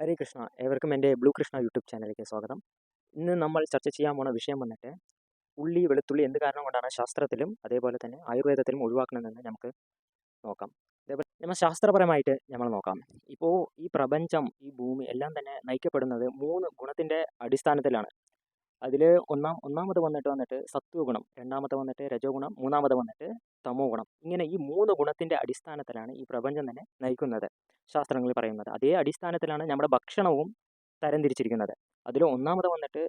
ഹരേ കൃഷ്ണ ഏവർക്കും എന്റെ blue Krishna YouTube ചാനലിലേക്ക് സ്വാഗതം. ഇന്ന് നമ്മൾ ചർച്ച ചെയ്യാൻ പോണ വിഷയം വന്നിട്ട് ഉള്ളി വെളുത്തുള്ളി എന്ത് കാരണം കൊണ്ടാണ് ശാസ്ത്രത്തിലും അതേപോലെ തന്നെ ആയുർവേദത്തിലും ഒഴിവാക്കണമെന്ന് നമുക്ക് നോക്കാം. അതേപോലെ നമ്മൾ ശാസ്ത്രപരമായിട്ട് നമ്മൾ നോക്കാം. ഇപ്പോൾ ഈ പ്രപഞ്ചം ഈ ഭൂമി എല്ലാം തന്നെ നയിക്കപ്പെടുന്നത് മൂന്ന് ഗുണത്തിന്റെ അടിസ്ഥാനത്തിലാണ്. അതിൽ ഒന്നാം ഒന്നാമത് വന്നിട്ട് വന്നിട്ട് സത്വഗുണം രണ്ടാമത്തെ വന്നിട്ട് രജോ ഗുണം മൂന്നാമത് വന്നിട്ട് തമോ ഗുണം ഇങ്ങനെ ഈ മൂന്ന് ഗുണത്തിന്റെ അടിസ്ഥാനത്തിലാണ് ഈ പ്രപഞ്ചം തന്നെ നയിക്കുന്നത്. ശാസ്ത്രങ്ങളിൽ പറയുന്നത്. അതേ അടിസ്ഥാനത്തിലാണ് നമ്മുടെ ഭക്ഷണവും തരംതിരിച്ചിരിക്കുന്നത്. അതിൽ ഒന്നാമത് വന്നിട്ട്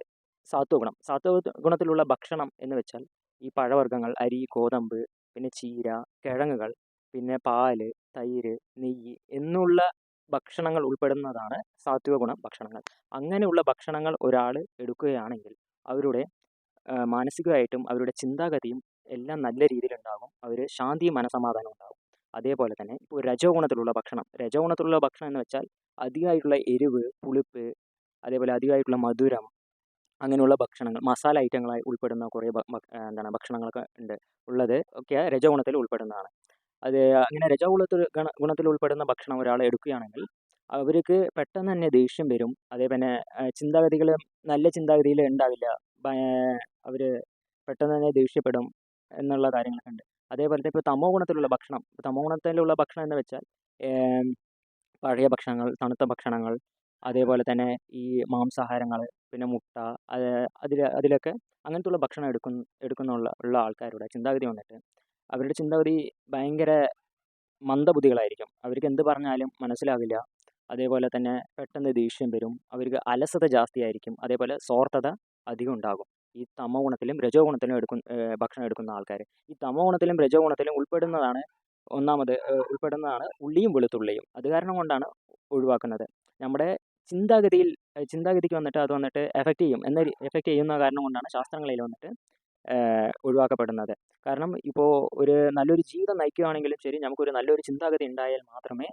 സാത്വഗുണം സാത്വ ഗുണത്തിലുള്ള ഭക്ഷണം എന്ന് വെച്ചാൽ ഈ പഴവർഗങ്ങൾ അരി ഗോതമ്പ് പിന്നെ ചീര കിഴങ്ങുകൾ പിന്നെ പാൽ തൈര് നെയ്യ് എന്നുള്ള ഭക്ഷണങ്ങൾ ഉൾപ്പെടുന്നതാണ് സാത്വിക ഗുണം ഭക്ഷണങ്ങൾ. അങ്ങനെയുള്ള ഭക്ഷണങ്ങൾ ഒരാൾ എടുക്കുകയാണെങ്കിൽ അവരുടെ മാനസികമായിട്ടും അവരുടെ ചിന്താഗതിയും എല്ലാം നല്ല രീതിയിലുണ്ടാകും അവർ ശാന്തിയും മനസമാധാനവും ഉണ്ടാകും. അതേപോലെ തന്നെ ഇപ്പോൾ രജോ ഗുണത്തിലുള്ള ഭക്ഷണം. രജോ ഗുണത്തിലുള്ള ഭക്ഷണം എന്ന് വെച്ചാൽ അധികമായിട്ടുള്ള എരിവ് പുളിപ്പ് അതേപോലെ അധികമായിട്ടുള്ള മധുരം അങ്ങനെയുള്ള ഭക്ഷണങ്ങൾ മസാല ഐറ്റങ്ങളായി ഉൾപ്പെടുന്ന കുറേ എന്താണ് ഭക്ഷണങ്ങളൊക്കെ ഉണ്ട്. ഉള്ളത് ഒക്കെ രജോ ഗുണത്തിൽ ഉൾപ്പെടുന്നതാണ്. അത് അങ്ങനെ രജോ ഗുണത്തിൽ ഗണ ഗുണത്തിൽ ഉൾപ്പെടുന്ന ഭക്ഷണം ഒരാൾ എടുക്കുകയാണെങ്കിൽ അവർക്ക് പെട്ടെന്ന് തന്നെ ദേഷ്യം വരും. അതേപോലെ ചിന്താഗതികൾ നല്ല ചിന്താഗതിയിൽ ഉണ്ടാവില്ല. അവർ പെട്ടെന്ന് തന്നെ ദേഷ്യപ്പെടും എന്നുള്ള കാര്യങ്ങളൊക്കെ ഉണ്ട്. അതേപോലത്തെ ഇപ്പോൾ തമോ ഗുണത്തിലുള്ള ഭക്ഷണം തമോ ഗുണത്തിലുള്ള ഭക്ഷണം എന്ന് വെച്ചാൽ പഴയ ഭക്ഷണങ്ങൾ തണുത്ത ഭക്ഷണങ്ങൾ അതേപോലെ തന്നെ ഈ മാംസാഹാരങ്ങൾ പിന്നെ മുട്ട അത് അതിൽ അതിലൊക്കെ അങ്ങനത്തുള്ള ഭക്ഷണം എടുക്കുന്ന എടുക്കുന്നുള്ള ഉള്ള ആൾക്കാരുടെ ചിന്താഗതി വന്നിട്ട് അവരുടെ ചിന്താഗതി ഭയങ്കര മന്ദബുദ്ധികളായിരിക്കും. അവർക്ക് എന്ത് പറഞ്ഞാലും മനസ്സിലാവില്ല. അതേപോലെ തന്നെ പെട്ടെന്ന് ദേഷ്യം വരും. അവർക്ക് അലസത ജാസ്തിയായിരിക്കും. അതേപോലെ സ്വാർത്ഥത അധികം ഉണ്ടാകും. ഈ തമോ ഗുണത്തിലും രജോ ഗുണത്തിലും എടുക്കുന്ന ഭക്ഷണം എടുക്കുന്ന ആൾക്കാർ ഈ തമോ ഗുണത്തിലും രജോ ഗുണത്തിലും ഉൾപ്പെടുന്നതാണ് ഒന്നാമത് ഉൾപ്പെടുന്നതാണ് ഉള്ളിയും വെളുത്തുള്ളിയും. അത് കാരണം കൊണ്ടാണ് ഒഴിവാക്കുന്നത്. നമ്മുടെ ചിന്താഗതിയിൽ ചിന്താഗതിക്ക് വന്നിട്ട് അത് വന്നിട്ട് എഫക്റ്റ് ചെയ്യും. എന്ന എഫക്റ്റ് ചെയ്യുന്ന കാരണം കൊണ്ടാണ് ശാസ്ത്രങ്ങളിൽ വന്നിട്ട് ഒഴിവാക്കപ്പെടുന്നത്. കാരണം ഇപ്പോൾ ഒരു നല്ലൊരു ജീവിതം നയിക്കുകയാണെങ്കിലും ശരി നമുക്കൊരു നല്ലൊരു ചിന്താഗതി ഉണ്ടായാൽ മാത്രമേ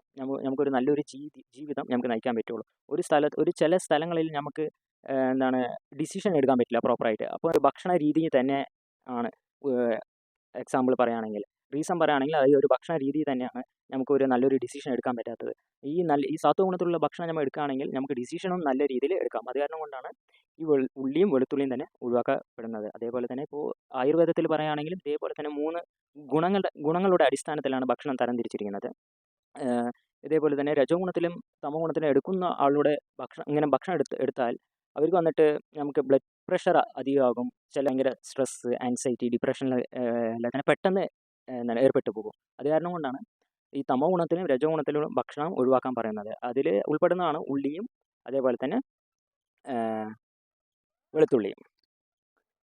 നമുക്കൊരു നല്ലൊരു ജീവി ജീവിതം നമുക്ക് നയിക്കാൻ പറ്റുള്ളൂ. ഒരു സ്ഥലത്ത് ഒരു ചില സ്ഥലങ്ങളിൽ നമുക്ക് എന്താണ് ഡിസിഷൻ എടുക്കാൻ പറ്റില്ല പ്രോപ്പറായിട്ട് അപ്പോൾ ഭക്ഷണ രീതി തന്നെ ആണ് എക്സാമ്പിൾ പറയുകയാണെങ്കിൽ. റീസൺ പറയുകയാണെങ്കിൽ അത് ഒരു ഭക്ഷണ രീതി തന്നെയാണ് നമുക്ക് ഒരു നല്ലൊരു ഡിസിഷൻ എടുക്കാൻ പറ്റാത്തത്. ഈ നല്ല ഈ സാത്വ ഗുണത്തിലുള്ള ഭക്ഷണം നമ്മൾ എടുക്കുകയാണെങ്കിൽ നമുക്ക് ഡിസിഷനും നല്ല രീതിയിൽ എടുക്കാം. അത് കാരണം കൊണ്ടാണ് ഈ ഉള്ളിയും വെളുത്തുള്ളിയും തന്നെ ഒഴിവാക്കപ്പെടുന്നത്. അതേപോലെ തന്നെ ഇപ്പോൾ ആയുർവേദത്തിൽ പറയുകയാണെങ്കിലും ഇതേപോലെ തന്നെ മൂന്ന് ഗുണങ്ങളുടെ ഗുണങ്ങളുടെ അടിസ്ഥാനത്തിലാണ് ഭക്ഷണം തരംതിരിച്ചിരിക്കുന്നത്. ഇതേപോലെ തന്നെ രജോ ഗുണത്തിലും തമോ ഗുണത്തിലും എടുക്കുന്ന ആളുടെ ഭക്ഷണം ഇങ്ങനെ ഭക്ഷണം എടുത്ത് എടുത്താൽ അവർക്ക് വന്നിട്ട് നമുക്ക് ബ്ലഡ് പ്രഷർ അധികമാകും. ചില ഭയങ്കര സ്ട്രെസ്സ് ആൻസൈറ്റി ഡിപ്രഷനിൽ അങ്ങനെ പെട്ടെന്ന് എന്താണ് ഏർപ്പെട്ടു പോകും. അത് കാരണം കൊണ്ടാണ് ഈ തമോ ഗുണത്തിലും രജോ ഗുണത്തിലും ഭക്ഷണം ഒഴിവാക്കാൻ പറയുന്നത്. അതിൽ ഉൾപ്പെടുന്നതാണ് ഉള്ളിയും അതേപോലെ തന്നെ വെളുത്തുള്ളിയും.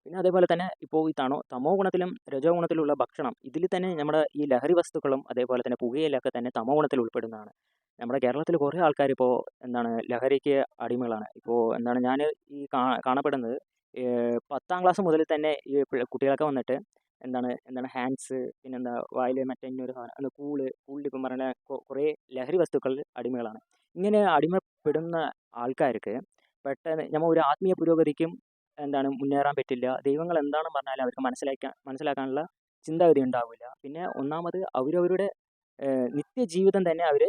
പിന്നെ അതേപോലെ തന്നെ ഇപ്പോൾ ഈ തണോ തമോ ഗുണത്തിലും രജോ ഗുണത്തിലുള്ള ഭക്ഷണം ഇതിൽ തന്നെ നമ്മുടെ ഈ ലഹരി വസ്തുക്കളും അതേപോലെ തന്നെ പുകയിലൊക്കെ തന്നെ തമോ ഗുണത്തിൽ ഉൾപ്പെടുന്നതാണ്. നമ്മുടെ കേരളത്തിൽ കുറേ ആൾക്കാർ ഇപ്പോൾ എന്താണ് ലഹരിക്ക് അടിമകളാണ്. ഇപ്പോൾ എന്താണ് ഞാൻ ഈ കാണപ്പെടുന്നത് പത്താം ക്ലാസ് മുതൽ തന്നെ ഈ കുട്ടികളൊക്കെ വന്നിട്ട് എന്താണ് എന്താണ് ഹാൻഡ്സ് പിന്നെന്താ വായിൽ മറ്റേ ഇന്നൊരു സാധനം കൂൾ കൂളിൽ ഇപ്പം പറഞ്ഞ കുറേ ലഹരി വസ്തുക്കളിൽ അടിമകളാണ്. ഇങ്ങനെ അടിമപ്പെടുന്ന ആൾക്കാർക്ക് പെട്ടെന്ന് നമ്മൾ ഒരു ആത്മീയ പുരോഗതിക്കും എന്താണ് മുന്നേറാൻ പറ്റില്ല. ദൈവങ്ങൾ എന്താണെന്ന് പറഞ്ഞാൽ അവർക്ക് മനസ്സിലാക്കാൻ മനസ്സിലാക്കാനുള്ള ചിന്താഗതി ഉണ്ടാവില്ല. പിന്നെ ഒന്നാമത് അവരവരുടെ നിത്യജീവിതം തന്നെ അവർ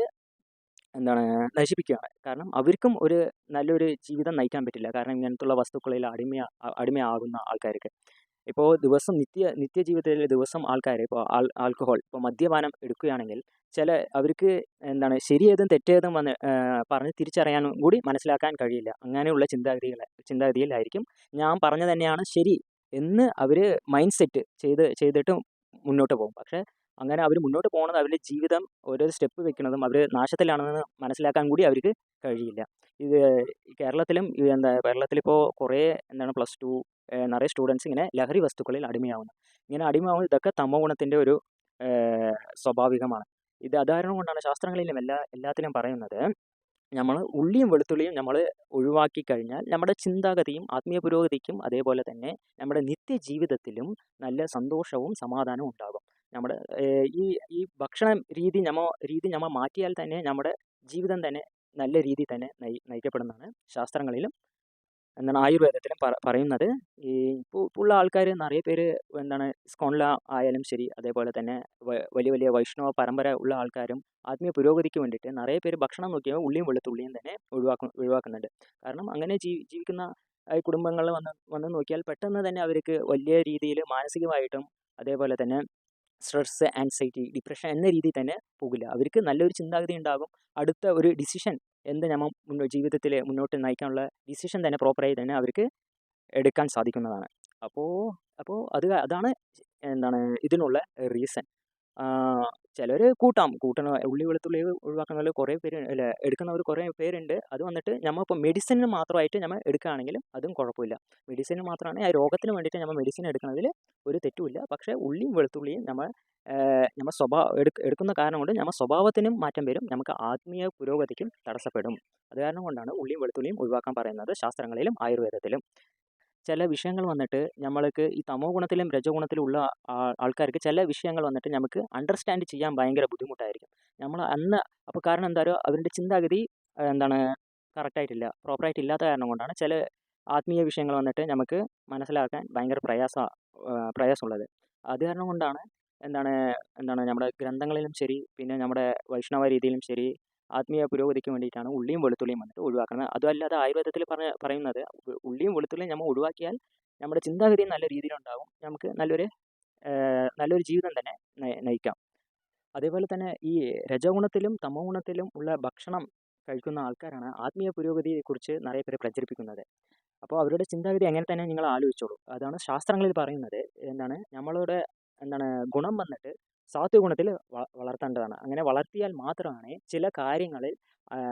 എന്താണ് നശിപ്പിക്കുകയാണ് കാരണം അവർക്കും ഒരു നല്ലൊരു ജീവിതം നയിക്കാൻ പറ്റില്ല. കാരണം ഇങ്ങനത്തുള്ള വസ്തുക്കളിൽ അടിമ അടിമയാകുന്ന ആൾക്കാർക്ക് ഇപ്പോൾ ദിവസം നിത്യ നിത്യജീവിതത്തിൽ ദിവസം ആൾക്കാർ ഇപ്പോൾ ആൾ ആൽക്കഹോൾ ഇപ്പോൾ മദ്യപാനം എടുക്കുകയാണെങ്കിൽ ചില അവർക്ക് എന്താണ് ശരിയേതും തെറ്റേതും വന്ന് പറഞ്ഞ് തിരിച്ചറിയാനും കൂടി മനസ്സിലാക്കാൻ കഴിയില്ല. അങ്ങനെയുള്ള ചിന്താഗതികൾ ചിന്താഗതിയിലായിരിക്കും. ഞാൻ പറഞ്ഞു തന്നെയാണ് ശരി എന്ന് അവർ മൈൻഡ് സെറ്റ് ചെയ്ത് ചെയ്തിട്ട് മുന്നോട്ട് പോകും. പക്ഷേ അങ്ങനെ അവർ മുന്നോട്ട് പോകുന്നത് അവരുടെ ജീവിതം ഓരോ സ്റ്റെപ്പ് വെക്കുന്നതും അവർ നാശത്തിലാണെന്ന് മനസ്സിലാക്കാൻ കൂടി അവർക്ക് കഴിയില്ല. ഇത് കേരളത്തിലും എന്താ കേരളത്തിലിപ്പോൾ കുറേ എന്താണ് പ്ലസ് ടു നിറയെ സ്റ്റുഡൻസ് ഇങ്ങനെ ലഹരി വസ്തുക്കളിൽ അടിമയാവുന്നു. ഇങ്ങനെ അടിമയാവുന്നത് ഇതൊക്കെ തമോ ഗുണത്തിന്റെ ഒരു സ്വാഭാവികമാണ്. ഇത് അധാരണം കൊണ്ടാണ് ശാസ്ത്രങ്ങളിലും എല്ലാ എല്ലാത്തിലും പറയുന്നത്. നമ്മൾ ഉള്ളിയും വെളുത്തുള്ളിയും നമ്മൾ ഒഴിവാക്കി കഴിഞ്ഞാൽ നമ്മുടെ ചിന്താഗതിയും ആത്മീയ പുരോഗതിക്കും അതേപോലെ തന്നെ നമ്മുടെ നിത്യജീവിതത്തിലും നല്ല സന്തോഷവും സമാധാനവും ഉണ്ടാകും. നമ്മുടെ ഈ ഈ ഭക്ഷണ രീതി നമ്മൾ രീതി നമ്മൾ മാറ്റിയാൽ തന്നെ നമ്മുടെ ജീവിതം തന്നെ നല്ല രീതിയിൽ തന്നെ നയി നയിക്കപ്പെടുന്നതാണ് ശാസ്ത്രങ്ങളിലും. എന്താണ് ആയുർവേദത്തിലും പറ പറയുന്നത്. ഈ ഇപ്പോൾ ഉള്ള ആൾക്കാർ നിറയെ പേര് എന്താണ് സ്കോൺല ആയാലും ശരി അതേപോലെ തന്നെ വലിയ വലിയ വൈഷ്ണവ പരമ്പര ഉള്ള ആൾക്കാരും ആത്മീയ പുരോഗതിക്ക് വേണ്ടിയിട്ട് നിറയെ പേര് ഭക്ഷണം നോക്കിയാൽ ഉള്ളിയും വെളുത്തുള്ളിയും തന്നെ ഒഴിവാക്കും ഒഴിവാക്കുന്നുണ്ട്. കാരണം അങ്ങനെ ജീവിക്കുന്ന കുടുംബങ്ങളിൽ വന്ന് വന്ന് നോക്കിയാൽ പെട്ടെന്ന് തന്നെ അവർക്ക് വലിയ രീതിയിൽ മാനസികമായിട്ടും അതേപോലെ തന്നെ സ്ട്രെസ് ആൻസൈറ്റി ഡിപ്രഷൻ എന്ന രീതിയിൽ തന്നെ പോകില്ല. അവർക്ക് നല്ലൊരു ചിന്താഗതി ഉണ്ടാകും അടുത്ത ഒരു ഡിസിഷൻ എന്ത് നമ്മൾ ജീവിതത്തിൽ മുന്നോട്ട് നയിക്കാനുള്ള ഡിസിഷൻ തന്നെ പ്രോപ്പറായി തന്നെ അവർക്ക് എടുക്കാൻ സാധിക്കുന്നതാണ്. അപ്പോൾ അപ്പോൾ അത് അതാണ് എന്താണ് ഇതിനുള്ള റീസൺ ചിലർ കൂട്ടാം. കൂട്ടണ ഉള്ളി വെളുത്തുള്ളി ഒഴിവാക്കുന്നവർ കുറേ പേര് അല്ല എടുക്കുന്നവർ കുറേ പേരുണ്ട്. അത് വന്നിട്ട് നമ്മൾ ഇപ്പോൾ മെഡിസിന് മാത്രമായിട്ട് നമ്മൾ എടുക്കുകയാണെങ്കിലും അതും കുഴപ്പമില്ല. മെഡിസിന് മാത്രമാണ് ആ രോഗത്തിന് വേണ്ടിയിട്ട് നമ്മൾ മെഡിസിൻ എടുക്കുന്നതിൽ ഒരു തെറ്റുമില്ല. പക്ഷേ ഉള്ളിയും വെളുത്തുള്ളിയും നമ്മൾ നമ്മൾ സ്വഭാവ എടുക്ക എടുക്കുന്ന കാരണം കൊണ്ട് നമ്മൾ സ്വഭാവത്തിനും മാറ്റം വരും. നമുക്ക് ആത്മീയ പുരോഗതിക്കും തടസ്സപ്പെടും. അത് കാരണം കൊണ്ടാണ് ഉള്ളിയും വെളുത്തുള്ളിയും ഒഴിവാക്കാൻ പറയുന്നത് ശാസ്ത്രങ്ങളിലും ആയുർവേദത്തിലും. ചില വിഷയങ്ങൾ വന്നിട്ട് നമ്മൾക്ക് ഈ തമോ ഗുണത്തിലും രജോ ഗുണത്തിലും ഉള്ള ആൾക്കാർക്ക് ചില വിഷയങ്ങൾ വന്നിട്ട് നമുക്ക് അണ്ടർസ്റ്റാൻഡ് ചെയ്യാൻ ഭയങ്കര ബുദ്ധിമുട്ടായിരിക്കും. നമ്മൾ അന്ന് അപ്പോൾ കാരണം എന്താ അവരുടെ ചിന്താഗതി എന്താണ്? കറക്റ്റായിട്ടില്ല പ്രോപ്പറായിട്ട് ഇല്ലാത്ത കാരണം കൊണ്ടാണ് ചില ആത്മീയ വിഷയങ്ങൾ വന്നിട്ട് നമുക്ക് മനസ്സിലാക്കാൻ ഭയങ്കര പ്രയാസ പ്രയാസമുള്ളത്. അത് കാരണം കൊണ്ടാണ് എന്താണ് എന്താണ് നമ്മുടെ ഗ്രന്ഥങ്ങളിലും ശരി പിന്നെ നമ്മുടെ വൈഷ്ണവ രീതിയിലും ശരി ആത്മീയ പുരോഗതിക്ക് വേണ്ടിയിട്ടാണ് ഉള്ളിയും വെളുത്തുള്ളിയും വന്നിട്ട് ഒഴിവാക്കുന്നത്. അതുമല്ലാതെ ആയുർവേദത്തിൽ പറഞ്ഞ പറയുന്നത് ഉള്ളിയും വെളുത്തുള്ളിയും നമ്മൾ ഒഴിവാക്കിയാൽ നമ്മുടെ ചിന്താഗതി നല്ല രീതിയിലുണ്ടാകും നമുക്ക് നല്ലൊരു നല്ലൊരു ജീവിതം തന്നെ നയിക്കാം. അതേപോലെ തന്നെ ഈ രജഗുണത്തിലും തമോ ഗുണത്തിലും ഉള്ള ഭക്ഷണം കഴിക്കുന്ന ആൾക്കാരാണ് ആത്മീയ പുരോഗതിയെക്കുറിച്ച് നിറയെ പേര് പ്രചരിപ്പിക്കുന്നത്. അപ്പോൾ അവരുടെ ചിന്താഗതി എങ്ങനെ തന്നെ നിങ്ങൾ ആലോചിച്ചോളൂ. അതാണ് ശാസ്ത്രങ്ങളിൽ പറയുന്നത്. എന്താണ്? നമ്മളുടെ എന്താണ്? ഗുണം വന്നിട്ട് സാത്വിക ഗുണത്തിൽ വളർത്തേണ്ടതാണ്. അങ്ങനെ വളർത്തിയാൽ മാത്രമാണ് ചില കാര്യങ്ങളിൽ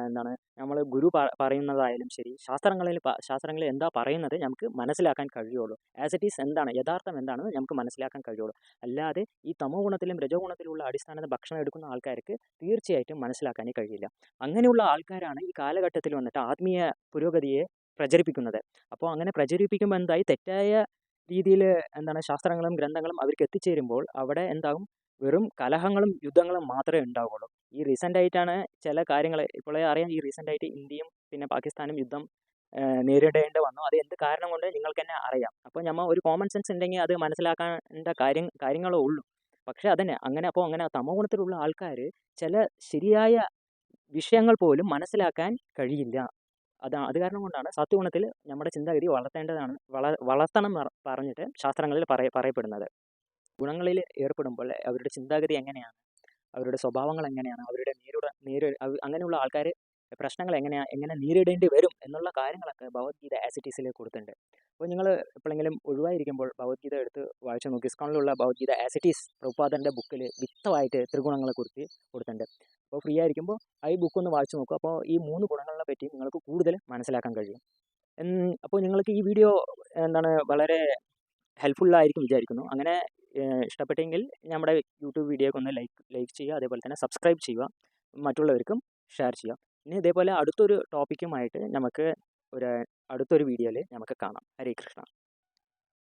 എന്താണ് നമ്മൾ ഗുരു പറയുന്നതായാലും ശരി ശാസ്ത്രങ്ങളിൽ ശാസ്ത്രങ്ങളിൽ എന്താ പറയുന്നത് നമുക്ക് മനസ്സിലാക്കാൻ കഴിയുള്ളൂ. ആസ് ഇറ്റ് ഈസ് എന്താണ് യഥാർത്ഥം എന്താണെന്ന് നമുക്ക് മനസ്സിലാക്കാൻ കഴിയുള്ളൂ. അല്ലാതെ ഈ തമോ ഗുണത്തിലും രജോ ഗുണത്തിലുള്ള അടിസ്ഥാനത്തിൽ ഭക്ഷണം എടുക്കുന്ന ആൾക്കാർക്ക് തീർച്ചയായിട്ടും മനസ്സിലാക്കാനേ കഴിയില്ല. അങ്ങനെയുള്ള ആൾക്കാരാണ് ഈ കാലഘട്ടത്തിൽ വന്നിട്ട് ആത്മീയ പുരോഗതിയെ പ്രചരിപ്പിക്കുന്നത്. അപ്പോൾ അങ്ങനെ പ്രചരിപ്പിക്കുമ്പോൾ എന്തായി? തെറ്റായ രീതിയിൽ എന്താണ് ശാസ്ത്രങ്ങളും ഗ്രന്ഥങ്ങളും അവർക്ക് എത്തിച്ചേരുമ്പോൾ അവിടെ എന്താകും? വെറും കലഹങ്ങളും യുദ്ധങ്ങളും മാത്രമേ ഉണ്ടാവുകയുള്ളൂ. ഈ റീസെന്റ് ആയിട്ടാണ് ചില കാര്യങ്ങൾ ഇപ്പോഴേ അറിയാം ഈ റീസെന്റ് ആയിട്ട് ഇന്ത്യയും പിന്നെ പാകിസ്ഥാനും യുദ്ധം നേരിടേണ്ടി വന്നു. അത് എന്ത് കാരണം കൊണ്ട് നിങ്ങൾക്ക് തന്നെ അറിയാം. അപ്പോൾ നമ്മൾ ഒരു കോമൺ സെൻസ് ഉണ്ടെങ്കിൽ അത് മനസ്സിലാക്കേണ്ട കാര്യം കാര്യങ്ങളേ ഉള്ളൂ. പക്ഷേ അതന്നെ അങ്ങനെ അപ്പോൾ അങ്ങനെ തമോ ഗുണത്തിലുള്ള ആൾക്കാർ ചില ശരിയായ വിഷയങ്ങൾ പോലും മനസ്സിലാക്കാൻ കഴിയില്ല. അത് അത് കാരണം കൊണ്ടാണ് സത്യഗുണത്തിൽ നമ്മുടെ ചിന്താഗതി വളർത്തേണ്ടതാണ് വള വളർത്തണം പറഞ്ഞിട്ട് ശാസ്ത്രങ്ങളിൽ പറയ പറയപ്പെടുന്നത്. ഗുണങ്ങളിൽ ഏർപ്പെടുമ്പോൾ അവരുടെ ചിന്താഗതി എങ്ങനെയാണ്? അവരുടെ സ്വഭാവങ്ങൾ എങ്ങനെയാണ്? അവരുടെ നേരിട നേരി അങ്ങനെയുള്ള ആൾക്കാർ പ്രശ്നങ്ങൾ എങ്ങനെയാണ് എങ്ങനെ നേരിടേണ്ടി വരും എന്നുള്ള കാര്യങ്ങളൊക്കെ ഭഗവത്ഗീത ആസിറ്റീസിൽ കൊടുത്തിട്ടുണ്ട്. അപ്പോൾ നിങ്ങൾ എപ്പോഴെങ്കിലും ഒഴിവായിരിക്കുമ്പോൾ ഭഗവത്ഗീത എടുത്ത് വായിച്ചു നോക്കി. ഇസ്കോണിലുള്ള ഭഗവത്ഗീത ഈസ് പ്രഭുപാദന്റെ ബുക്കിൽ വിത്തമായിട്ട് ത്രിഗുണങ്ങളെ കുറിച്ച് കൊടുത്തിട്ടുണ്ട്. അപ്പോൾ ഫ്രീ ആയിരിക്കുമ്പോൾ ഈ ബുക്ക് ഒന്ന് വായിച്ചു നോക്കുക അപ്പോൾ ഈ മൂന്ന് ഗുണങ്ങളെ പറ്റി നിങ്ങൾക്ക് കൂടുതൽ മനസ്സിലാക്കാൻ കഴിയും. അപ്പോൾ നിങ്ങൾക്ക് ഈ വീഡിയോ എന്താണ് വളരെ ഹെൽപ്ഫുള്ളായിരിക്കും വിചാരിക്കുന്നു. അങ്ങനെ ഇഷ്ടപ്പെട്ടെങ്കിൽ നമ്മുടെ യൂട്യൂബ് വീഡിയോക്ക് ഒന്ന് ലൈക്ക് ലൈക്ക് ചെയ്യുക അതേപോലെ തന്നെ സബ്സ്ക്രൈബ് ചെയ്യുക മറ്റുള്ളവർക്കും ഷെയർ ചെയ്യുക. ഇനി ഇതേപോലെ അടുത്തൊരു ടോപ്പിക്കുമായിട്ട് നമുക്ക് ഒരു അടുത്തൊരു വീഡിയോയിൽ നമുക്ക് കാണാം. ഹരേ കൃഷ്ണ.